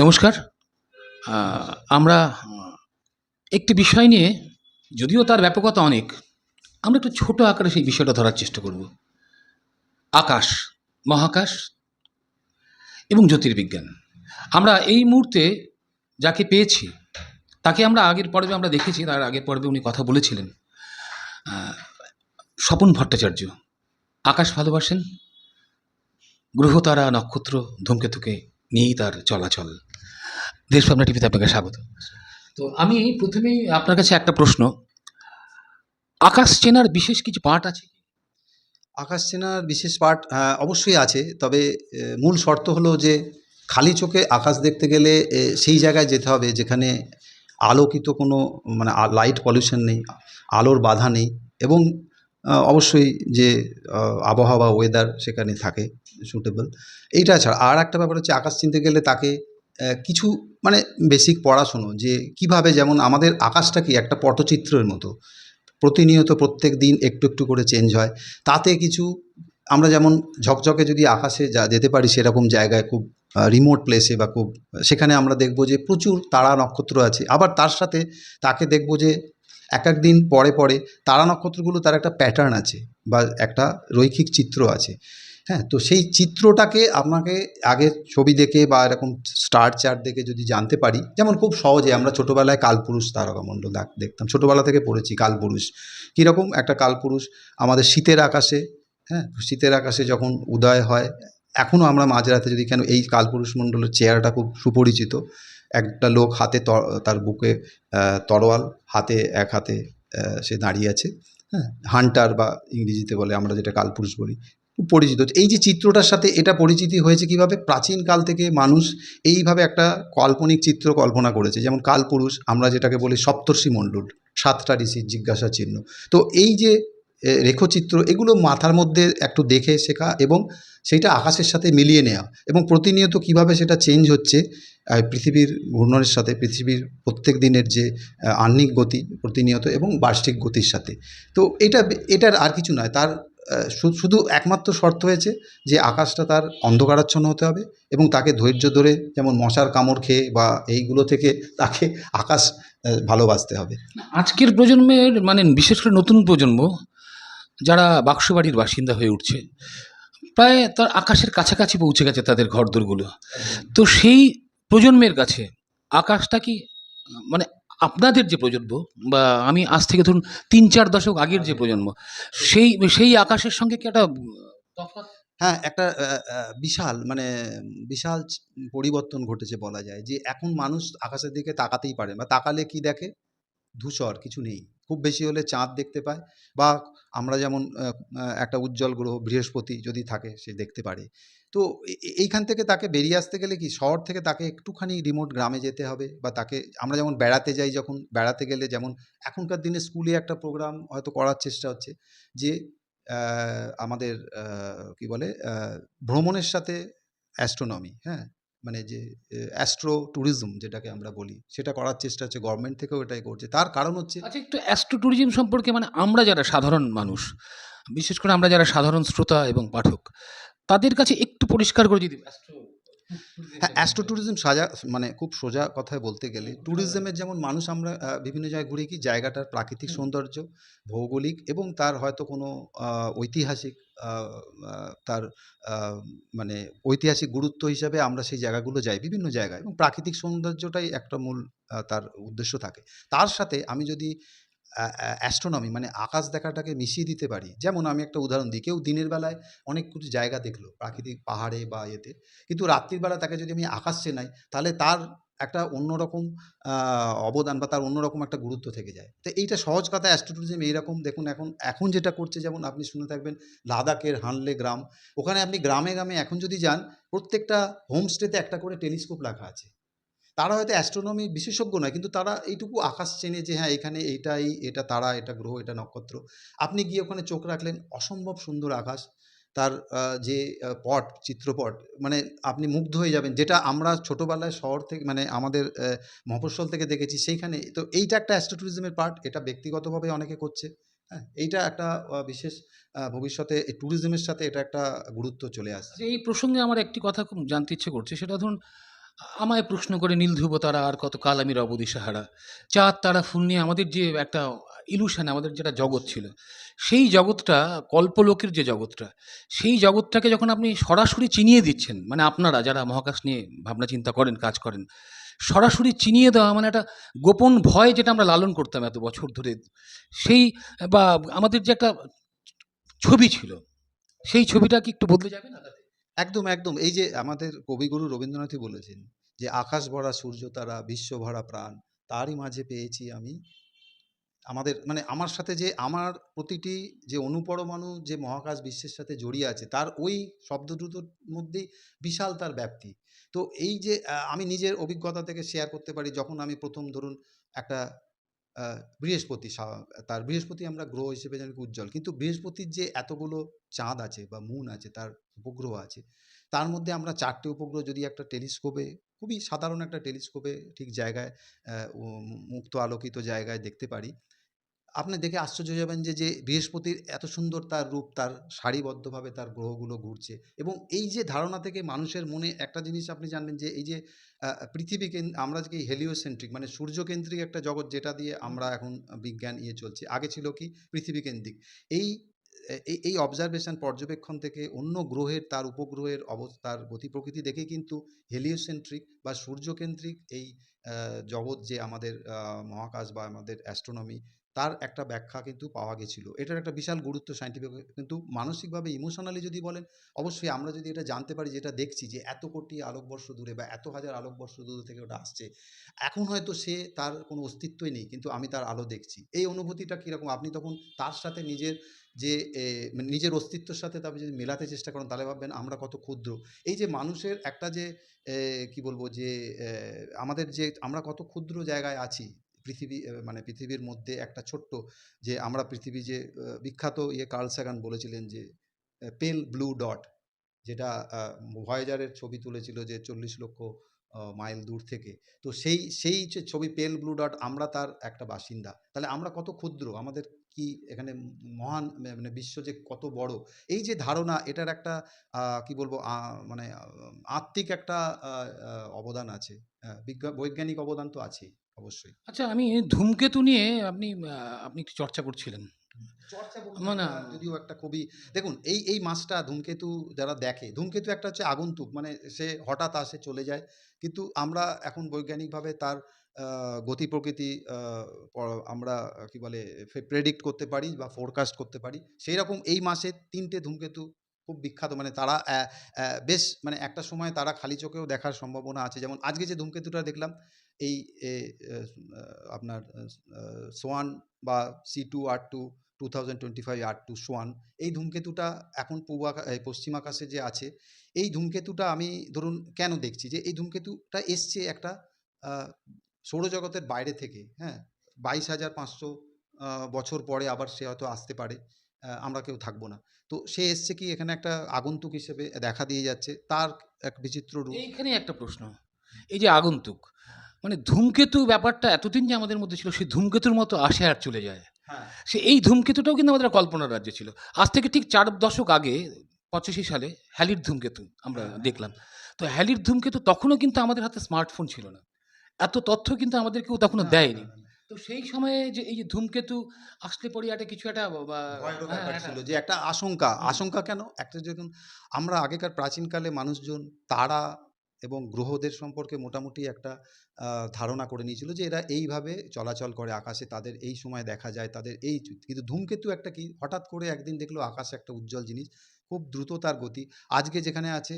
নমস্কার। আমরা একটি বিষয় নিয়ে, যদিও তার ব্যাপকতা অনেক, আমরা একটু ছোট আকারে সেই বিষয়টা ধরার চেষ্টা করব। আকাশ, মহাকাশ এবং জ্যোতির্বিজ্ঞান। আমরা এই মুহূর্তে যাকে পেয়েছি, তাকে আমরা আগের পর্বে আমরা দেখেছি, তার আগের পর্বে উনি কথা বলেছিলেন। স্বপন ভট্টাচার্য, আকাশ ভালোবাসেন, গ্রহতারা নক্ষত্র ধূমকেতুকে নিয়েই তার চলাচল। দেশভাবনা টিভিতে আপনাকে স্বাগত। তো আমি প্রথমেই আপনার কাছে একটা প্রশ্ন। আকাশ চেনার বিশেষ কিছু পার্ট আছে আকাশ চেনার বিশেষ হ্যাঁ, অবশ্যই আছে। তবে মূল শর্ত হলো যে খালি চোখে আকাশ দেখতে গেলে সেই জায়গায় যেতে হবে যেখানে আলোকিত কোনো মানে লাইট পলিউশন নেই আলোর বাধা নেই। এবং অবশ্যই যে আবহাওয়া ওয়েদার সেখানে থাকে সুটেবল এইটা ছাড়া আর একটা ব্যাপার হচ্ছে, আকাশ চিনতে গেলে তাকে কিছু মানে বেসিক পড়াশুনো যে, কীভাবে যেমন আমাদের আকাশটা কি একটা পটচিত্রের মতো। প্রতিনিয়ত প্রত্যেক দিন একটু একটু করে চেঞ্জ হয়। তাতে কিছু, আমরা যেমন ঝকঝকে যদি আকাশে যা যেতে পারি সেরকম জায়গায় খুব রিমোট প্লেসে বা খুব, সেখানে আমরা দেখব যে প্রচুর তারা নক্ষত্র আছে। আবার তার সাথে তাকে দেখব যে এক এক দিন পরে পরে তারা নক্ষত্রগুলো তার একটা প্যাটার্ন আছে বা একটা রৈখিক চিত্র আছে। হ্যাঁ তো সেই চিত্রটাকে আপনাকে আগে ছবি দেখে বা এরকম স্টার চার্ট দেখে যদি জানতে পারি, যেমন খুব সহজে আমরা ছোটোবেলায় কালপুরুষ তারকামণ্ডল দেখ- দেখতাম। ছোটোবেলা থেকে পড়েছি কালপুরুষ। কীরকম একটা কালপুরুষ? আমাদের শীতের আকাশে হ্যাঁ শীতের আকাশে যখন উদয় হয় এখনও আমরা মাঝরাতে যদি কেন এই কালপুরুষ মণ্ডলের চেহারাটা খুব সুপরিচিত একটা লোক হাতে তার বুকে তরোয়াল, হাতে, এক হাতে সে দাঁড়িয়ে আছে হ্যাঁ? হান্টার বা ইংরেজিতে বলে আমরা যেটা কালপুরুষ বলি, পরিচিত। এই যে চিত্রটার সাথে এটা পরিচিতি হয়েছে কীভাবে? প্রাচীনকাল থেকে মানুষ এইভাবে একটা কাল্পনিক চিত্র কল্পনা করেছে। যেমন কালপুরুষ, আমরা যেটাকে বলি সপ্তর্ষি মণ্ডল, সাতটা ঋষির জিজ্ঞাসা চিহ্ন। তো এই যে রেখচিত্র এগুলো মাথার মধ্যে একটু দেখে শেখা এবং সেইটা আকাশের সাথে মিলিয়ে নেওয়া এবং প্রতিনিয়ত কীভাবে সেটা চেঞ্জ হচ্ছে পৃথিবীর ঘূর্ণনের সাথে পৃথিবীর প্রত্যেক দিনের যে আহ, আহ্নিক গতি প্রতিনিয়ত এবং বার্ষিক গতির সাথে। তো এটা এটার আর কিছু নয় তার শুধু একমাত্র শর্ত হয়েছে যে আকাশটা তার অন্ধকারাচ্ছন্ন হতে হবে এবং তাকে ধৈর্য ধরে যেমন মশার কামড় খেয়ে বা এইগুলো থেকে তাকে আকাশ ভালোবাসতে হবে। আজকের প্রজন্মের মানে বিশেষ করে নতুন প্রজন্ম যারা বাক্সবাড়ির বাসিন্দা হয়ে উঠছে, প্রায় তার আকাশের কাছাকাছি পৌঁছে গেছে তাদের ঘরদোরগুলো। তো সেই প্রজন্মের কাছে আকাশটা কি মানে আপনাদের যে প্রজন্ম বা আমি আজ থেকে ধরুন তিন চার দশক আগের যে প্রজন্ম, সেই সেই আকাশের সঙ্গে কি একটা হ্যাঁ একটা বিশাল মানে বিশাল পরিবর্তন ঘটেছে বলা যায় যে এখন মানুষ আকাশের দিকে তাকাতেই পারে, বা তাকালে কি দেখে? ধূসর, কিছু নেই। খুব বেশি হলে চাঁদ দেখতে পায় বা আমরা যেমন একটা উজ্জ্বল গ্রহ বৃহস্পতি যদি থাকে সে দেখতে পারে। তো এইখান থেকে তাকে বেরিয়ে আসতে গেলে কি শহর থেকে তাকে একটুখানি রিমোট গ্রামে যেতে হবে? বা তাকে, আমরা যেমন বেড়াতে যাই যখন, বেড়াতে গেলে যেমন এখনকার দিনে স্কুলে একটা প্রোগ্রাম হয়তো করার চেষ্টা হচ্ছে যে আমাদের কি বলে ভ্রমণের সাথে অ্যাস্ট্রোনমি হ্যাঁ? মানে যে অ্যাস্ট্রো ট্যুরিজম যেটাকে আমরা বলি, সেটা করার চেষ্টা হচ্ছে গভর্নমেন্ট থেকেও এটাই করছে। তার কারণ হচ্ছে আচ্ছা একটু অ্যাস্ট্রো ট্যুরিজম সম্পর্কে মানে আমরা যারা সাধারণ মানুষ, বিশেষ করে আমরা যারা সাধারণ শ্রোতা এবং পাঠক, তাদের কাছে একটু পরিষ্কার করে যদি অ্যাস্ট্রো হ্যাঁ অ্যাস্ট্রো ট্যুরিজম সাজা মানে খুব সোজা কথায় বলতে গেলে ট্যুরিজমের যেমন মানুষ আমরা বিভিন্ন জায়গায় ঘুরে কি জায়গাটার প্রাকৃতিক সৌন্দর্য ভৌগোলিক এবং তার হয়তো কোনো ঐতিহাসিক তার মানে ঐতিহাসিক গুরুত্ব হিসাবে আমরা সেই জায়গাগুলো যাই বিভিন্ন জায়গায় এবং প্রাকৃতিক সৌন্দর্যটাই একটা মূল তার উদ্দেশ্য থাকে। তার সাথে আমি যদি অ্যাস্ট্রোনমি মানে আকাশ দেখাটাকে মিশিয়ে দিতে পারি। যেমন আমি একটা উদাহরণ দিই, কেউ দিনের বেলায় অনেক কিছু জায়গা দেখল, প্রাকৃতিক পাহাড়ে বা এতে কিন্তু রাত্রির বেলা তাকে যদি আমি আকাশ চেনাই, তাহলে তার একটা অন্যরকম অবদান বা তার অন্যরকম একটা গুরুত্ব থেকে যায়। তো এইটা সহজ কথা অ্যাস্ট্রোটুরিজম এইরকম। দেখুন, এখন এখন যেটা করছে, যেমন আপনি শুনে থাকবেন, লাদাখের হানলে গ্রাম। ওখানে আপনি গ্রামে গ্রামে এখন যদি যান, প্রত্যেকটা হোমস্টেতে একটা করে টেলিস্কোপ রাখা আছে। তারা হয়তো অ্যাস্ট্রোনমি বিশেষজ্ঞ নয় কিন্তু তারা এইটুকু আকাশ চেনে যে হ্যাঁ এখানে এইটাই এটা তারা এটা গ্রহ এটা নক্ষত্র। আপনি গিয়ে ওখানে চোখ রাখলেন অসম্ভব সুন্দর আকাশ। তার যে পট চিত্রপট মানে আপনি মুগ্ধ হয়ে যাবেন। যেটা আমরা ছোটোবেলায় শহর থেকে মানে আমাদের মফস্বল থেকে দেখেছি সেইখানে তো এইটা একটা অ্যাস্ট্রো ট্যুরিজমের পার্ট এটা ব্যক্তিগতভাবে অনেকে করছে। হ্যাঁ এইটা একটা বিশেষ ভবিষ্যতে ট্যুরিজমের সাথে এটা একটা গুরুত্ব চলে আসছে। আচ্ছা, এই প্রসঙ্গে আমার একটি কথা খুব জানতে ইচ্ছে করছে সেটা ধরুন আমায় প্রশ্ন করে, নীল ধ্রুব, তারা আর কত কাল আমি রব দিশাহারা চাঁদ তারা ফুল নিয়ে আমাদের যে একটা ইলুশন আমাদের যেটা জগৎ ছিল, সেই জগৎটা, কল্পলোকের যে জগৎটা, সেই জগৎটাকে যখন আপনি সরাসরি চিনিয়ে দিচ্ছেন মানে আপনারা যারা মহাকাশ নিয়ে ভাবনা চিন্তা করেন, কাজ করেন, সরাসরি চিনিয়ে দেওয়া মানে একটা গোপন ভয় যেটা আমরা লালন করতাম এত বছর ধরে, সেই বা আমাদের যে একটা ছবি ছিল, সেই ছবিটা কি একটু বদলে যাবে না? একদম একদম। এই যে আমাদের কবিগুরু রবীন্দ্রনাথই বলেছেন যে, আকাশ ভরা, সূর্য তারা, বিশ্ব ভরা প্রাণ। তারই মাঝে পেয়েছি আমি আমাদের মানে আমার সাথে যে, আমার প্রতিটি যে অনুপরমাণু, যে মহাকাশ বিশ্বের সাথে জড়িয়ে আছে, তার ওই শব্দ দুটোর মধ্যেই বিশাল তার ব্যাপ্তি। তো এই যে আমি নিজের অভিজ্ঞতা থেকে শেয়ার করতে পারি, যখন আমি প্রথম ধরুন একটা বৃহস্পতি তার বৃহস্পতি আমরা গ্রহ হিসেবে জানি উজ্জ্বল। কিন্তু বৃহস্পতির যে এতগুলো চাঁদ আছে বা মুন আছে, তার উপগ্রহ আছে, তার মধ্যে আমরা চারটে উপগ্রহ যদি একটা টেলিস্কোপে খুবই সাধারণ একটা টেলিস্কোপে ঠিক জায়গায় মুক্ত আলোকিত জায়গায় দেখতে পারি আপনি দেখে আশ্চর্য হয়ে যাবেন যে যে বৃহস্পতির এত সুন্দর তার রূপ, তার সারিবদ্ধভাবে তার গ্রহগুলো ঘুরছে এবং এই যে ধারণা থেকে মানুষের মনে একটা জিনিস আপনি জানবেন যে, এই যে পৃথিবী আমরা যে হেলিওসেন্ট্রিক মানে সূর্যকেন্দ্রিক একটা জগৎ যেটা দিয়ে আমরা এখন বিজ্ঞান ইয়ে চলছে, আগে ছিল কি পৃথিবী কেন্দ্রিক। এই এই এই অবজারভেশন পর্যবেক্ষণ থেকে অন্য গ্রহের তার উপগ্রহের অবস্থার গতি প্রকৃতি দেখে কিন্তু হেলিওসেন্ট্রিক বা সূর্যকেন্দ্রিক এই জগৎ যে আমাদের মহাকাশ বা আমাদের অ্যাস্ট্রোনমি তার একটা ব্যাখ্যা কিন্তু পাওয়া গেছিল। এটার একটা বিশাল গুরুত্ব সাইন্টিফিক কিন্তু মানসিকভাবে ইমোশনালি যদি বলেন, অবশ্যই আমরা যদি এটা জানতে পারি, যেটা দেখছি যে এত কোটি আলোকবর্ষ দূরে বা এত হাজার আলোকবর্ষ দূরে থেকে ওটা আসছে, এখন হয়তো সে তার কোনো অস্তিত্বই নেই, কিন্তু আমি তার আলো দেখছি। এই অনুভূতিটা কীরকম? আপনি তখন তার সাথে নিজের যে মানে নিজের অস্তিত্বের সাথে তারপরে যদি মেলাতে চেষ্টা করেন, তাহলে ভাববেন আমরা কত ক্ষুদ্র। এই যে মানুষের একটা যে কি বলব যে আমাদের যে, আমরা কত ক্ষুদ্র জায়গায় আছি পৃথিবী মানে পৃথিবীর মধ্যে একটা ছোট্ট যে আমরা পৃথিবী যে বিখ্যাত ইয়ে কার্ল সাগান বলেছিলেন যে পেল ব্লু ডট, যেটা ভয়েজারের ছবি তুলেছিল যে চল্লিশ লক্ষ মাইল দূর থেকে। তো সেই সেই যে ছবি পেল ব্লু ডট, আমরা তার একটা বাসিন্দা। তাহলে আমরা কত ক্ষুদ্র? আমাদের কি এখানে মহান মানে বিশ্ব যে কত বড়? এই যে ধারণা, এটার একটা কি বলব মানে আত্মিক একটা অবদান আছে। বৈজ্ঞানিক অবদান তো আছেই। অবশ্যই। আচ্ছা আমি ধূমকেতু নিয়ে আপনি আহ, আপনি একটু চর্চা করছিলেন। চর্চা বলতে একটা যদিও একটা খুবই দেখুন এই এই মাসটা ধূমকেতু যারা দেখে ধূমকেতু একটা হচ্ছে আগন্তুক মানে সে হঠাৎ আসে চলে যায়। কিন্তু আমরা এখন বৈজ্ঞানিকভাবে তার আহ, গতি প্রকৃতি আহ, আমরা কি বলে প্রেডিক্ট করতে পারি বা ফোরকাস্ট করতে পারি। সেই রকম এই মাসে তিনটে ধূমকেতু খুব বিখ্যাত। মানে তারা বেশ মানে একটা সময় তারা খালি চোখেও দেখার সম্ভাবনা আছে। যেমন আজকে যে ধূমকেতুটা দেখলাম, এই আপনার সোয়ান বা সি টু, আর two two thousand twenty five, R two, swan, এই ধূমকেতুটা এখন পূর্ব পশ্চিম আকাশে যে আছে, এই ধূমকেতুটা আমি ধরুন কেন দেখছি? যে এই ধূমকেতুটা এসছে একটা সৌরজগতের বাইরে থেকে হ্যাঁ? বাইশ হাজার পাঁচশো বছর পরে আবার সে হয়তো আসতে পারে। আমরা কেউ থাকব না। তো সে এসছে কি এখানে একটা আগন্তুক হিসেবে দেখা দিয়ে যাচ্ছে তার এক বিচিত্র রূপ। এইখানে একটা প্রশ্ন এই যে আগন্তুক মানে ধূমকেতু ব্যাপারটা এতদিন যে আমাদের মধ্যে ছিল সেই ধূমকেতুর মতো আসে আর চলে যায়। হ্যাঁ। সে এই ধূমকেতুটাও কিন্তু আমাদের কল্পনার রাজ্যে ছিল। আজ থেকে ঠিক চার দশক আগে পঁচাশি সালে হ্যালির ধূমকেতু আমরা হ্যাঁ। দেখলাম। তো হ্যালির ধূমকেতু তখনও কিন্তু আমাদের হাতে স্মার্টফোন ছিল না। এত তথ্য কিন্তু আমাদের কেউ তখনও দেয়নি। তো সেই সময়ে যে এই যে ধূমকেতু আসলে পরে একটা কিছু একটা হ্যাঁ, একটা- ছিল যে একটা আশঙ্কা। আশঙ্কা কেন? একটা যখন আমরা আগেকার প্রাচীনকালে মানুষজন তারা এবং গ্রহদের সম্পর্কে মোটামুটি একটা ধারণা করে নিয়েছিল যে এরা এইভাবে চলাচল করে আকাশে তাদের এই সময় দেখা যায় তাদের এই কিন্তু ধূমকেতু একটা কি? হঠাৎ করে একদিন দেখল আকাশে একটা উজ্জ্বল জিনিস। খুব দ্রুত তার গতি। আজকে যেখানে আছে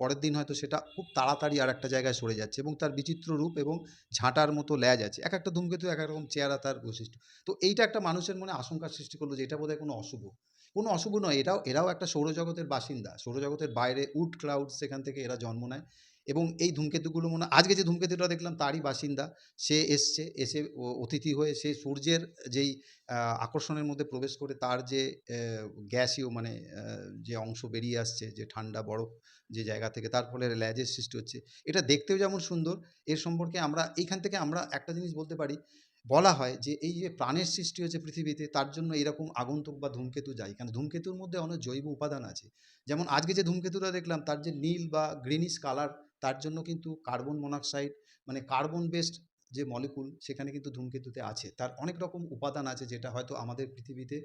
পরের দিন হয়তো সেটা খুব তাড়াতাড়ি আর একটা জায়গায় সরে যাচ্ছে এবং তার বিচিত্র রূপ এবং ঝাঁটার মতো ল্যাজ আছে। এক একটা ধূমকেতু, এক এক রকম চেহারা তার বৈশিষ্ট্য। তো এইটা একটা মানুষের মনে আশঙ্কার সৃষ্টি করল যে এটা বোধহয় কোনো অশুভ। কোনো অশুভ নয়, এটাও, এরাও একটা সৌরজগতের বাসিন্দা। সৌরজগতের বাইরে উড ক্লাউড সেখান থেকে এরা জন্ম নেয়। এবং এই ধূমকেতুগুলো মনে আজকে যে ধূমকেতুটা দেখলাম তারই বাসিন্দা। সে এসছে, এসে অতিথি হয়ে সে সূর্যের যেই আকর্ষণের মধ্যে প্রবেশ করে তার যে গ্যাসীয় মানে যে অংশ বেরিয়ে আসছে, যে ঠান্ডা, বরফ যে জায়গা থেকে, তার ফলে ল্যাজের সৃষ্টি হচ্ছে। এটা দেখতেও যেমন সুন্দর, এর সম্পর্কে আমরা, এইখান থেকে আমরা একটা জিনিস বলতে পারি। বলা হয় যে এই যে প্রাণের সৃষ্টি হচ্ছে পৃথিবীতে, তার জন্য এরকম আগন্তুক বা ধূমকেতু যায়। কারণ ধূমকেতুর মধ্যে অনেক জৈব উপাদান আছে। যেমন আজকে যে ধূমকেতুটা দেখলাম, তার যে নীল বা গ্রিনিশ কালার তার জন্য কিন্তু কার্বন মনোক্সাইড মানে কার্বন বেসড যে মলিকুল সেখানে কিন্তু ধূমকেতুতে আছে। তার অনেক রকম উপাদান আছে যেটা হয়তো আমাদের পৃথিবীতে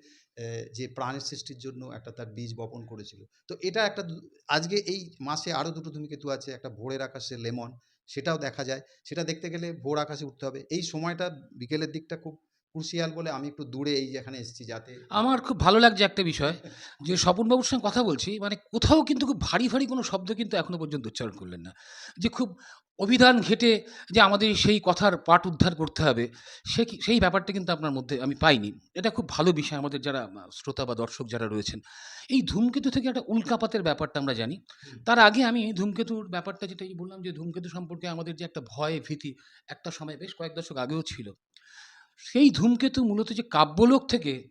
যে প্রাণের সৃষ্টির জন্য একটা তার বীজ বপন করেছিল। তো এটা একটা আজকে এই মাসে আরও দুটো ধূমকেতু আছে, একটা ভোরের আকাশে লেমন, সেটাও দেখা যায়। সেটা দেখতে গেলে ভোর আকাশে উঠতে হবে। এই সময়টা বিকেলের দিকটা খুব ক্রুশিয়াল বলে আমি একটু দূরে এই এখানে এসেছি যাতে আমার খুব ভালো লাগছে একটা বিষয় যে স্বপনবাবুর সঙ্গে কথা বলছি মানে কোথাও কিন্তু খুব ভারী ভারী কোনো শব্দ কিন্তু এখনও পর্যন্ত উচ্চারণ করলেন না। যে খুব অভিধান ঘেটে যে আমাদের সেই কথার পাঠ উদ্ধার করতে হবে সে সেই ব্যাপারটা কিন্তু আপনার মধ্যে আমি পাইনি। এটা খুব ভালো বিষয় আমাদের যারা শ্রোতা বা দর্শক যারা রয়েছেন। এই ধূমকেতু থেকে একটা উল্কাপাতের ব্যাপারটা আমরা জানি। তার আগে আমি ধূমকেতুর ব্যাপারটা যেটা বললাম যে ধূমকেতু সম্পর্কে আমাদের যে একটা ভয় ভীতি একটা সময় বেশ কয়েক দশক আগেও ছিল। সেই ধূমকেতু মূলত যে কাব্যলোক থেকে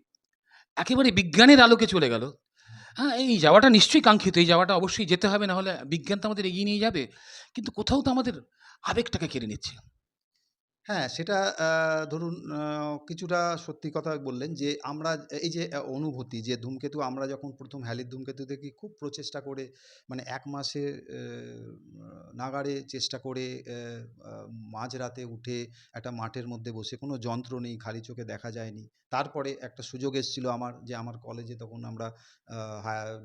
একেবারে বিজ্ঞানের আলোকে চলে গেল। হ্যাঁ এই যাওয়াটা নিশ্চয়ই কাঙ্ক্ষিত, এই যাওয়াটা অবশ্যই যেতে হবে না হলে বিজ্ঞান তো আমাদের এগিয়ে নিয়ে যাবে। কিন্তু কোথাও তো আমাদের আবেগটাকে কেড়ে নিচ্ছে। হ্যাঁ সেটা ধরুন কিছুটা সত্যি কথা বললেন যে, আমরা এই যে অনুভূতি যে, ধূমকেতু আমরা যখন প্রথম হ্যালির ধূমকেতু দেখি, খুব প্রচেষ্টা করে মানে এক মাসে নাগাড়ে চেষ্টা করে মাঝরাতে উঠে একটা মাঠের মধ্যে বসে, কোনো যন্ত্র নেই, খালি চোখে দেখা যায়নি। তারপরে একটা সুযোগ এসেছিল আমার যে, আমার কলেজে তখন আমরা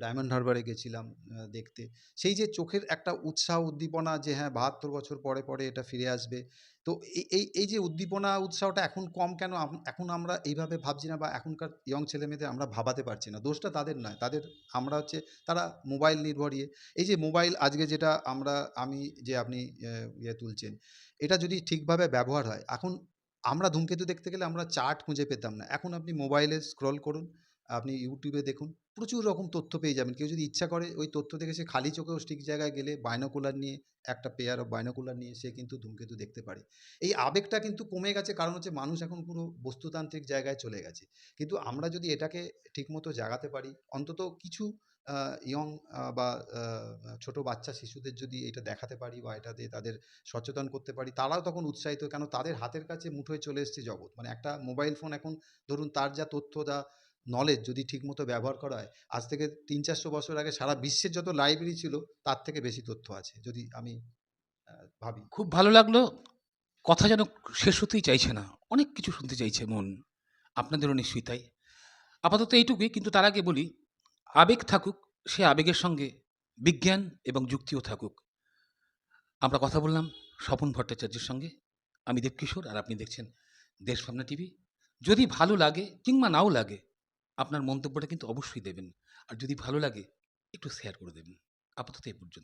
ডায়মন্ড হারবারে গেছিলাম দেখতে। সেই যে, চোখের একটা উৎসাহ উদ্দীপনা যে হ্যাঁ বাহাত্তর বছর পরে পরে এটা ফিরে আসবে তো এই এই যে উদ্দীপনা উৎসাহটা এখন কম কেন? এখন আমরা এইভাবে ভাবছি না বা এখনকার ইয়ং ছেলেমেয়েদের আমরা ভাবাতে পারছি না। দোষটা তাদের নয়। তাদের আমরা হচ্ছে, তারা মোবাইল নির্ভরিয়ে এই যে মোবাইল আজকে যেটা আমরা, আমি যে আপনি ইয়ে তুলছেন, এটা যদি ঠিকভাবে ব্যবহার হয়, এখন আমরা ধূমকেতু দেখতে গেলে আমরা চার্ট খুঁজে পেতাম না। এখন আপনি মোবাইলে স্ক্রল করুন আপনি ইউটিউবে দেখুন, প্রচুর রকম তথ্য পেয়ে যাবেন। কেউ যদি ইচ্ছা করে ওই তথ্য থেকে সে খালি চোখেও ঠিক জায়গায় গেলে বাইনোকুলার নিয়ে, একটা পেয়ার অফ বাইনোকুলার নিয়ে সে কিন্তু ধূমকেতু দেখতে পারে। এই আবেগটা কিন্তু কমে গেছে, কারণ হচ্ছে মানুষ এখন পুরো বস্তুতান্ত্রিক জায়গায় চলে গেছে। কিন্তু আমরা যদি এটাকে ঠিকমতো জাগাতে পারি, অন্তত কিছু ইয়ং বা ছোট বাচ্চা শিশুদের যদি এটা দেখাতে পারি বা এটাতে তাদের সচেতন করতে পারি, তারাও তখন উৎসাহিত, কেন তাদের হাতের কাছে মুঠোয় চলে এসেছে জগৎ। মানে একটা মোবাইল ফোন এখন, ধরুন তার যা তথ্য, যা নলেজ যদি ঠিকমতো ব্যবহার করা হয়, আজ থেকে তিন চারশো বছর আগে সারা বিশ্বের যত লাইব্রেরি ছিল, তার থেকে বেশি তথ্য আছে, যদি আমি ভাবি। খুব ভালো লাগল। কথা যেন শেষ হতেই চাইছে না, অনেক কিছু শুনতে চাইছে মন, আপনাদেরও নিশ্চয়ই তাই। আপাতত এইটুকুই, কিন্তু তার আগে বলি, আবেগ থাকুক, সে আবেগের সঙ্গে বিজ্ঞান এবং যুক্তিও থাকুক। আমরা কথা বললাম স্বপন ভট্টাচার্যের সঙ্গে, আমি দেবকিশোর আর আপনি দেখছেন দেশ ভাবনা টিভি। যদি ভালো লাগে কিংবা নাও লাগে আপনার মন্তব্যটা কিন্তু অবশ্যই দেবেন। আর যদি ভালো লাগে, একটু শেয়ার করে দেবেন। আপাতত এ পর্যন্ত।